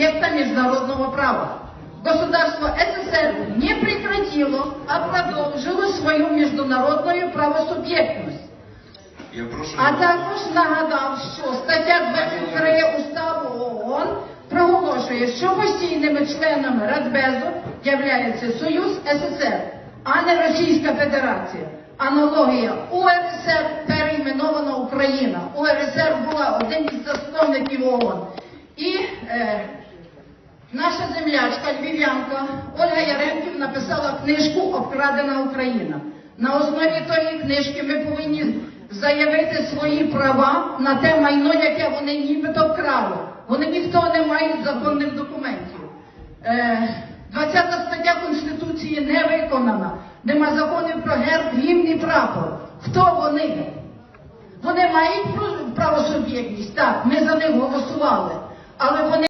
субъекта международного права. Государство СССР не прекратило, а продолжило свою международную правосубъектность. Я прошу. А також нагадав, що стаття 23 Уставу ООН проголошує, що постійними членами Радбезу являється Союз СССР, а не Російська Федерація. Аналогія УРСР перейменована Україна. УРСР була один із засновників ООН. І е, наша землячка, львів'янка Ольга Яремків написала книжку Обкрадена Україна. На основі тої книжки ми повинні заявити свої права на те майно, яке вони нібито вкрали. Вони ніхто не мають законних документів. Е, 20 стаття Конституції не виконана. Нема законів про герб, гімн і прапор. Хто вони? Вони мають правосуб'єктність, так, ми за них голосували. Але вони